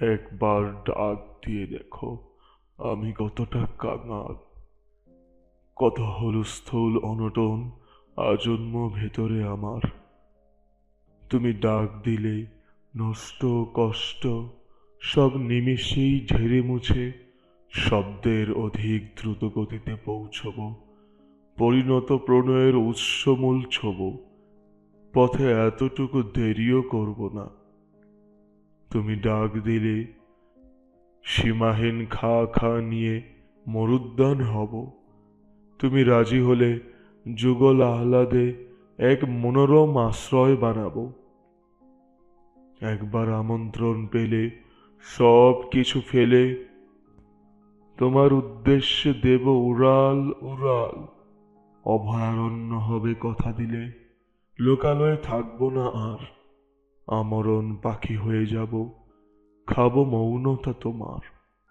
একবার ডাক দিয়ে দেখো, আমি কতটা কাঙাল। কত হলস্থল অনটন আজন্ম ভেতরে আমার। তুমি ডাক দিলে নষ্ট, কষ্ট, সব নিমিষেই ঝেড়ে মুছে শব্দের অধিক দ্রুত গতিতে পৌঁছব, পরিণত প্রণয়ের উৎসমূল ছব। পথে এতটুকু দেরিও করব না। তুমি ডাক দিলে, সীমাহীন খা খা নিয়ে মরুদ্যান হব। তুমি রাজি হলে যুগল আহ্লাদে এক মনোরম আশ্রয় বানাবো। একবার আমন্ত্রণ পেলে সব কিছু ফেলে, তোমার উদ্দেশ্যে দেব উড়াল উড়াল। অভয়ারণ্য হবে কথা দিলে, লোকালয়ে থাকব না আর। আমরণ পাখি হয়ে যাব। খাব মৌনতা তোমার।